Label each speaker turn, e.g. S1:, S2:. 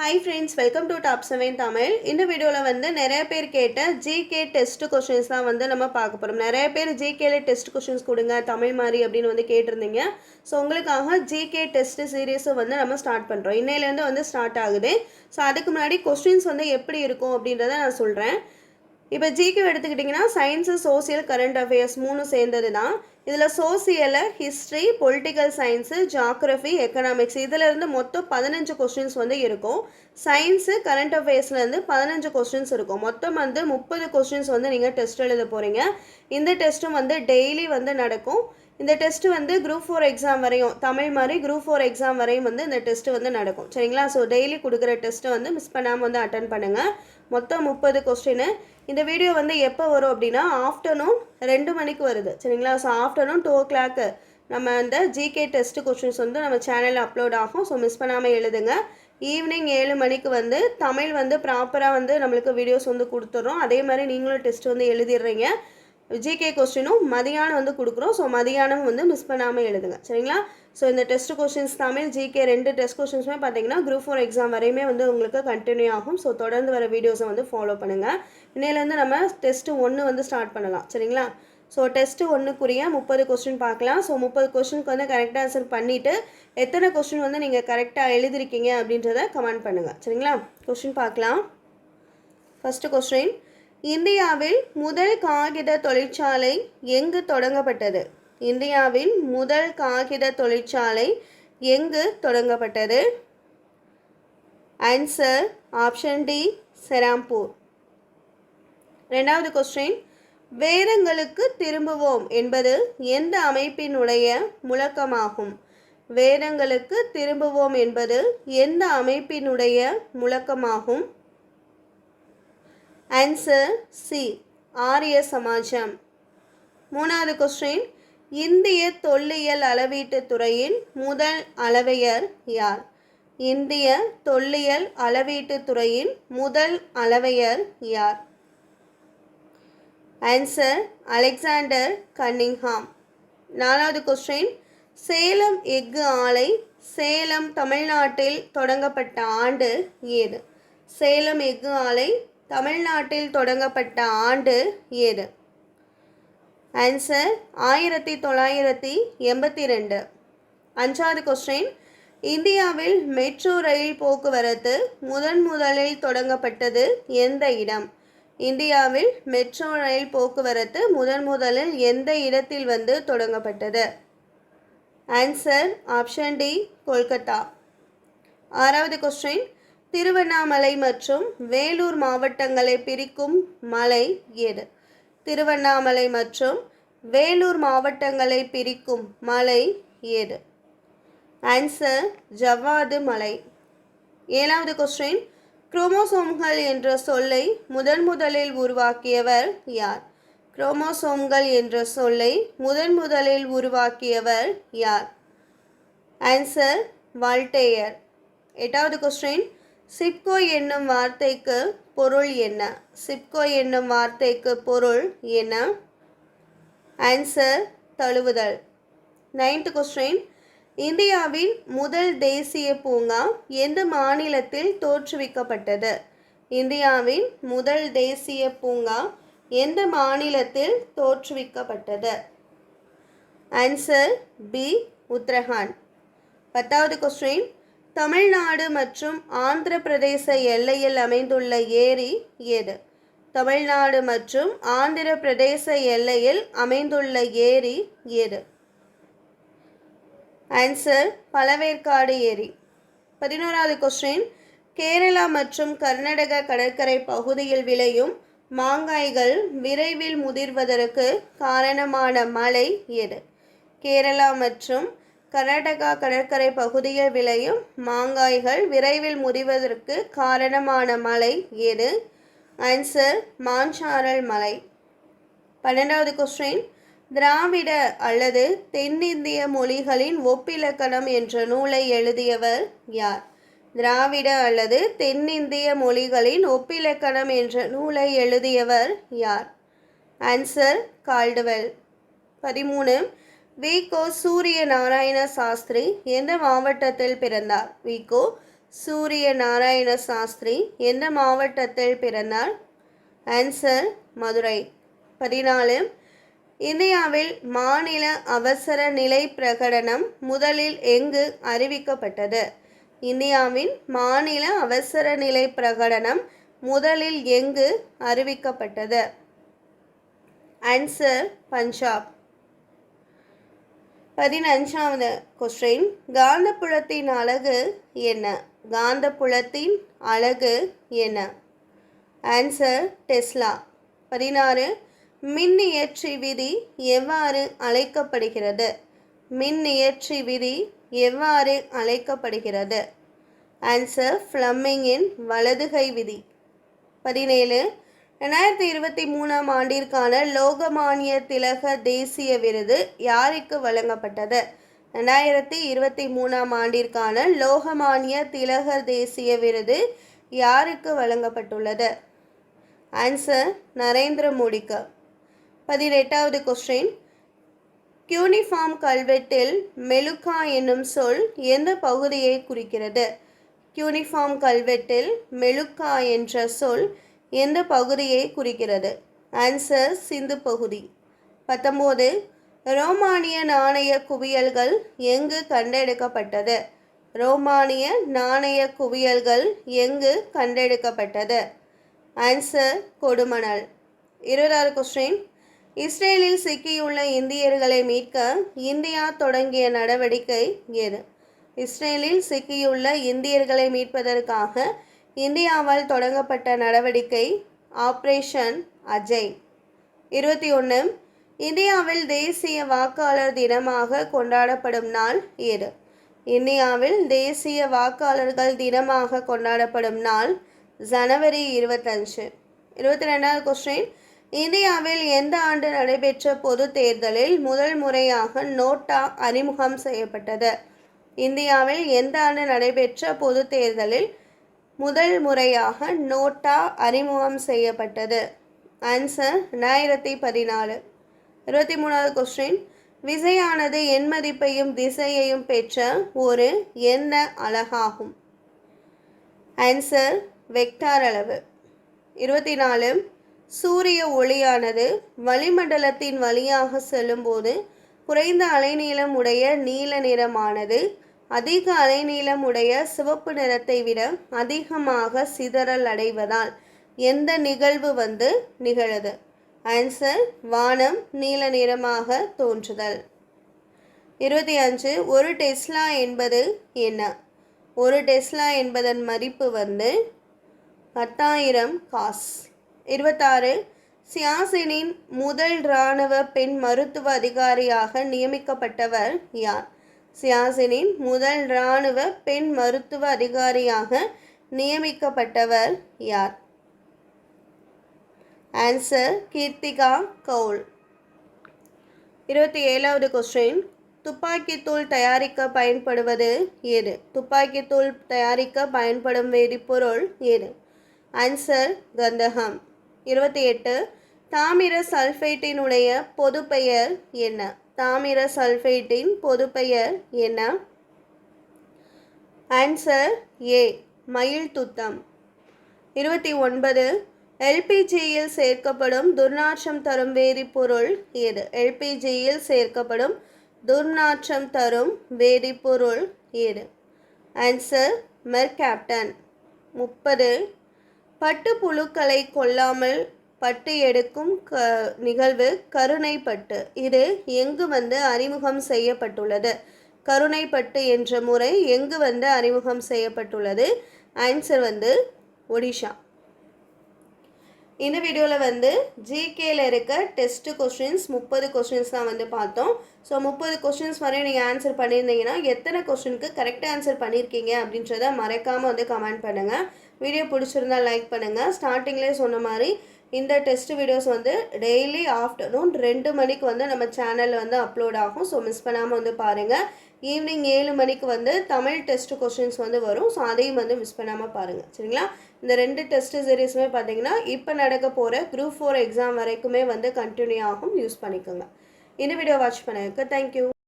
S1: Hi friends welcome to top seven Tamil இந்த வீடியோவில் வந்து நிறைய பேர் கேட்ட ஜிகே டெஸ்ட் கொஷின்ஸ் தான் வந்து நம்ம பார்க்க போகிறோம் நிறைய பேர் ஜிகேல டெஸ்ட் கொஷின்ஸ் கொடுங்க தமிழ் மாதிரி அப்படின்னு வந்து கேட்டிருந்தீங்க. ஸோ உங்களுக்காக ஜிகே டெஸ்ட் சீரீஸும் வந்து நம்ம ஸ்டார்ட் பண்ணுறோம் இன்னையிலேருந்து வந்து ஸ்டார்ட் ஆகுது. ஸோ அதுக்கு முன்னாடி கொஸ்டின்ஸ் வந்து எப்படி இருக்கும் அப்படின்றத நான் சொல்கிறேன் இப்போ ஜிகே எடுத்துக்கிட்டிங்கன்னா சயின்ஸு சோசியல் கரண்ட் அஃபேர்ஸ் மூணு சேர்ந்தது தான் இதில் சோசியலை history political science geography economics இதிலேருந்து மொத்தம் பதினஞ்சு கொஸ்டின்ஸ் வந்து இருக்கும். சயின்ஸு கரண்ட் அஃபேர்ஸ்லேருந்து பதினஞ்சு கொஸ்டின்ஸ் இருக்கும். மொத்தம் வந்து முப்பது கொஸ்டின்ஸ் வந்து நீங்கள் டெஸ்ட் எழுத போகிறீங்க இந்த டெஸ்ட்டும் வந்து டெய்லி வந்து நடக்கும். இந்த டெஸ்ட் வந்து குரூப் ஃபோர் எக்ஸாம் வரையும் தமிழ் மாதிரி குரூப் ஃபோர் எக்ஸாம் வரையும் வந்து இந்த டெஸ்ட் வந்து நடக்கும். சரிங்களா? ஸோ டெய்லி கொடுக்குற டெஸ்ட்டை வந்து மிஸ் பண்ணாமல் வந்து அட்டன் பண்ணுங்கள் மொத்தம் முப்பது கொஸ்டின் இந்த வீடியோ வந்து எப்போ வரும் அப்படின்னா ஆஃப்டர்நூன் ரெண்டு மணிக்கு வருது. சரிங்களா? So afternoon two o'clock நம்ம அந்த ஜிகே டெஸ்ட் கொஸ்டின்ஸ் வந்து நம்ம சேனலில் அப்லோட் ஆகும். ஸோ மிஸ் பண்ணாமல் எழுதுங்க. ஈவினிங் ஏழு மணிக்கு வந்து தமிழ் வந்து ப்ராப்பராக வந்து நம்மளுக்கு வீடியோஸ் வந்து கொடுத்துட்றோம் அதே மாதிரி நீங்களும் டெஸ்ட் வந்து எழுதிடுறீங்க. ஜிகே கொஸ்டினும் மதியானம் வந்து கொடுக்குறோம். ஸோ மதியானம் வந்து மிஸ் பண்ணாமல் எழுதுங்க. சரிங்களா? ஸோ இந்த டெஸ்ட் கொஸ்டின்ஸ் தமிழ் ஜிகே ரெண்டு டெஸ்ட் கொஸ்டின்ஸுமே பார்த்தீங்கன்னா குரூப் ஃபோர் எக்ஸாம் வரையுமே வந்து உங்களுக்கு கண்டினியூ ஆகும். ஸோ தொடர்ந்து வர வீடியோஸை வந்து ஃபாலோ பண்ணுங்கள் இன்னையிலேருந்து நம்ம டெஸ்ட்டு ஒன்று வந்து ஸ்டார்ட் பண்ணலாம். சரிங்களா? ஸோ டெஸ்ட்டு ஒன்றுக்குரிய முப்பது கொஸ்டின் பார்க்கலாம். ஸோ முப்பது கொஸ்டினுக்கு வந்து கரெக்டாக ஆன்சர் பண்ணிவிட்டு எத்தனை கொஸ்டின் வந்து நீங்கள் கரெக்டாக எழுதிருக்கீங்க அப்படின்றத கமெண்ட் பண்ணுங்கள் சரிங்களா? கொஸ்டின் பார்க்கலாம். ஃபஸ்ட்டு கொஸ்டின் இந்தியாவில் முதல் காகித தொழிற்சாலை எங்கு தொடங்கப்பட்டது? இந்தியாவில் முதல் காகித தொழிற்சாலை எங்கு தொடங்கப்பட்டது? ஆன்சர் ஆப்ஷன் டி செராம்பூர் ரெண்டாவது கொஸ்டின் வேதங்களுக்கு திரும்புவோம் என்பது எந்த அமைப்பினுடைய முழக்கமாகும்? வேதங்களுக்கு திரும்புவோம் என்பது எந்த அமைப்பினுடைய முழக்கமாகும்? ஆன்சர் சி ஆரிய சமாஜம். மூணாவது கொஸ்டின் இந்திய தொல்லியல் அளவீட்டுத் துறையின் முதல் அளவையர் யார்? இந்திய தொல்லியல் அளவீட்டுத் துறையின் முதல் அளவையர் யார்? ஆன்சர் அலெக்சாண்டர் கன்னிங்ஹாம் நாலாவது கொஸ்டின் சேலம் எஃகு ஆலை சேலம் தமிழ்நாட்டில் தொடங்கப்பட்ட ஆண்டு ஏது? சேலம் எஃகு ஆலை தமிழ்நாட்டில் தொடங்கப்பட்ட ஆண்டு ஏது? ஆன்சர் ஆயிரத்தி தொள்ளாயிரத்தி எண்பத்தி ரெண்டு அஞ்சாவது கொஸ்டின் இந்தியாவில் மெட்ரோ ரயில் போக்குவரத்து முதன் முதலில் தொடங்கப்பட்டது எந்த இடம்? இந்தியாவில் மெட்ரோ ரயில் போக்குவரத்து முதன் முதலில் எந்த இடத்தில் வந்து தொடங்கப்பட்டது? Answer option D Kolkata. ஆறாவது கொஸ்டின் திருவண்ணாமலை மற்றும் வேலூர் மாவட்டங்களை பிரிக்கும் மலை எது? திருவண்ணாமலை மற்றும் வேலூர் மாவட்டங்களை பிரிக்கும் மலை எது? ஆன்சர் ஜவ்வாது மலை. ஏழாவது கொஸ்டின் குரோமோசோம்கள் என்ற சொல்லை முதன் முதலில் உருவாக்கியவர் யார்? குரோமோசோம்கள் என்ற சொல்லை முதன் முதலில் உருவாக்கியவர் யார்? Answer Voltaire. எட்டாவது கொஸ்டின் சிப்கோ என்னும் வார்த்தைக்கு பொருள் என்ன? சிப்கோ என்னும் வார்த்தைக்கு பொருள் என்ன? ஆன்சர் தழுவுதல். நைன்த் கொஸ்டின் இந்தியாவின் முதல் தேசிய பூங்கா எந்த மாநிலத்தில் தோற்றுவிக்கப்பட்டது? இந்தியாவின் முதல் தேசிய பூங்கா எந்த மாநிலத்தில் தோற்றுவிக்கப்பட்டது? Answer B Uttarakhand. பத்தாவது கொஸ்டின் தமிழ்நாடு மற்றும் ஆந்திர பிரதேச எல்லையில் அமைந்துள்ள ஏரி எது? தமிழ்நாடு மற்றும் ஆந்திர பிரதேச எல்லையில் அமைந்துள்ள ஏரி எது? ஆன்சர் பழவேற்காடு ஏரி. பதினோராவது கொஸ்டின் கேரளா மற்றும் கர்நாடக கடற்கரை பகுதியில் விளையும் மாங்காய்கள் விரைவில் முதிர்வதற்கு காரணமான மழை எது? கேரளா மற்றும் கர்நாடகா கடற்கரை பகுதியில் விளையும் மாங்காய்கள் விரைவில் முறிவதற்கு காரணமான மலை எது? ஆன்சர் மாஞ்சாரல் மலை. பன்னெண்டாவது கொஸ்டின் திராவிட அல்லது தென்னிந்திய மொழிகளின் ஒப்பிலக்கணம் என்ற நூலை எழுதியவர் யார்? திராவிட அல்லது தென்னிந்திய மொழிகளின் ஒப்பிலக்கணம் என்ற நூலை எழுதியவர் யார்? Answer Caldwell. பதிமூணு. விகோ சூரிய நாராயண சாஸ்திரி எந்த மாவட்டத்தில் பிறந்தார்? விகோ சூரிய நாராயண சாஸ்திரி எந்த மாவட்டத்தில் பிறந்தார்? ஆன்சர் மதுரை. பதினாலு. இந்தியாவில் மாநில அவசர நிலை பிரகடனம் முதலில் எங்கு அறிவிக்கப்பட்டது? இந்தியாவின் மாநில அவசர நிலை பிரகடனம் முதலில் எங்கு அறிவிக்கப்பட்டது? ஆன்சர் பஞ்சாப். பதினஞ்சாவது கொஸ்டின் காந்தப்புலத்தின் அழகு என்ன? காந்தப்புலத்தின் அழகு என்ன? ஆன்சர் டெஸ்லா பதினாறு மின்னியற்றி விதி எவ்வாறு அழைக்கப்படுகிறது? மின்னியற்றி விதி எவ்வாறு அழைக்கப்படுகிறது? ஆன்சர் ஃப்ளம்மிங்கின் வலதுகை விதி. பதினேழு ரெண்டாயிரத்தி இருபத்தி மூணாம் ஆண்டிற்கான லோகமானிய திலக தேசிய விருது யாருக்கு வழங்கப்பட்டது? ரெண்டாயிரத்தி இருபத்தி மூணாம் ஆண்டிற்கான லோகமானிய திலக தேசிய விருது யாருக்கு வழங்கப்பட்டுள்ளது? ஆன்சர் நரேந்திர மோடிக்கு. பதினெட்டாவது கொஸ்டின் கியூனிஃபார்ம் கல்வெட்டில் மெலுக்கா என்னும் சொல் எந்த பகுதியை குறிக்கிறது? கியூனிஃபார்ம் கல்வெட்டில் மெலுக்கா என்ற சொல் எந்த பகுதியை குறிக்கிறது? ஆன்சர் சிந்து பகுதி. பத்தொம்போது ரோமானிய நாணய குவியல்கள் எங்கு கண்டெடுக்கப்பட்டது? ரோமானிய நாணய குவியல்கள் எங்கு கண்டெடுக்கப்பட்டது? ஆன்சர் கொடுமணல். இருபதாவது கொஸ்டின் இஸ்ரேலில் சிக்கியுள்ள இந்தியர்களை மீட்க இந்தியா தொடங்கிய நடவடிக்கை எது? இஸ்ரேலில் சிக்கியுள்ள இந்தியர்களை மீட்பதற்காக இந்தியாவால் தொடங்கப்பட்ட நடவடிக்கை ஆப்ரேஷன் அஜய். இருபத்தி ஒன்று இந்தியாவில் தேசிய வாக்காளர் தினமாக கொண்டாடப்படும் நாள் எது இந்தியாவில் தேசிய வாக்காளர்கள் தினமாக கொண்டாடப்படும் நாள் ஜனவரி இருபத்தஞ்சு. இருபத்தி ரெண்டாவது கொஸ்டின் இந்தியாவில் எந்த ஆண்டு நடைபெற்ற பொது தேர்தலில் முதல் முறையாக நோட்டா அறிமுகம் செய்யப்பட்டது? இந்தியாவில் எந்த ஆண்டு நடைபெற்ற பொது தேர்தலில் முதல் முறையாக நோட்டா அறிமுகம் செய்யப்பட்டது. ஆன்சர் ரெண்டாயிரத்தி பதினாலு. இருபத்தி மூணாவது கொஸ்டின் விசையானது எண் மதிப்பையும் திசையையும் பெற்ற ஒரு எண்ண அழகாகும் ஆன்சர் வெக்டார் அளவு. இருபத்தி நாலு. சூரிய ஒளியானது வளிமண்டலத்தின் வழியாக செல்லும்போது குறைந்த அலைநீளம் உடைய நீல நிறமானது அதிக அலைநீளம் உடைய சிவப்பு நிறத்தை விட அதிகமாக சிதறல் அடைவதால் எந்த நிகழ்வு வந்து நிகழது? ஆன்சர் வானம் நீல நிறமாக தோன்றுதல். இருபத்தி அஞ்சு ஒரு டெஸ்லா என்பது என்ன? ஒரு டெஸ்லா என்பதன் மதிப்பு வந்து பத்தாயிரம் காஸ். இருபத்தாறு சியாசினின் முதல் இராணுவ பெண் மருத்துவ அதிகாரியாக நியமிக்கப்பட்டவர் யார்? சியாசினின் முதல் இராணுவ பெண் மருத்துவ அதிகாரியாக நியமிக்கப்பட்டவர் யார்? ஆன்சர் கீர்த்திகா கவுல் இருபத்தி ஏழாவது கொஸ்டின் துப்பாக்கித்தூள் தயாரிக்க பயன்படுவது ஏது? துப்பாக்கித்தூள் தயாரிக்க பயன்படும் வேதிப்பொருள் ஏது? ஆன்சர் கந்தகம். இருபத்தி எட்டு. தாமிர சல்ஃபேட்டினுடைய பொது பெயர் என்ன? தாமிர சல்ஃபேட்டின் பொதுப்பெயர் என்ன? ஆன்சர் ஏ மயில் துத்தம். இருபத்தி ஒன்பது. எல்பிஜியில் சேர்க்கப்படும் துர்நாற்றம் தரும் வேதிப்பொருள் ஏது எல்பிஜியில் சேர்க்கப்படும் துர்நாற்றம் தரும் வேதிப்பொருள் ஏது ஆன்சர் மெர்கேப்டன் முப்பது. பட்டு புழுக்களை கொல்லாமல் பட்டு எடுக்கும் க நிகழ்வு கருணை பட்டு இது எங்கு வந்து அறிமுகம் செய்யப்பட்டுள்ளது? கருணை பட்டு என்ற முறை எங்கு வந்து அறிமுகம் செய்யப்பட்டுள்ளது? ஆன்சர் வந்து ஒடிஷா. இந்த வீடியோவில் வந்து ஜிகேல இருக்க டெஸ்ட் கொஸ்டின்ஸ் முப்பது கொஸ்டின்ஸ் தான் வந்து பார்த்தோம். ஸோ முப்பது கொஸ்டின்ஸ் வரையும் நீங்கள் ஆன்சர் பண்ணியிருந்தீங்கன்னா எத்தனை கொஸ்டினுக்கு கரெக்டாக ஆன்சர் பண்ணியிருக்கீங்க அப்படின்றத மறக்காமல் வந்து கமெண்ட் பண்ணுங்கள் வீடியோ பிடிச்சிருந்தா லைக் பண்ணுங்கள் ஸ்டார்டிங்லேயே சொன்ன மாதிரி இந்த டெஸ்ட் வீடியோஸ் வந்து டெய்லி ஆஃப்டர்நூன் ரெண்டு மணிக்கு வந்து நம்ம சேனலில் வந்து அப்லோட் ஆகும். ஸோ மிஸ் பண்ணாமல் வந்து பாருங்கள் ஈவினிங் ஏழு மணிக்கு வந்து தமிழ் டெஸ்ட் கொஷின்ஸ் வந்து வரும். ஸோ அதையும் வந்து மிஸ் பண்ணாமல் பாருங்கள் சரிங்களா? இந்த ரெண்டு டெஸ்ட் சீரீஸுமே பார்த்தீங்கன்னா இப்போ நடக்க போகிற குரூப் ஃபோர் எக்ஸாம் வரைக்குமே வந்து கண்டினியூ ஆகும். யூஸ் பண்ணிக்கோங்க. இந்த வீடியோ வாட்ச் பண்ணதுக்கு தேங்க்யூ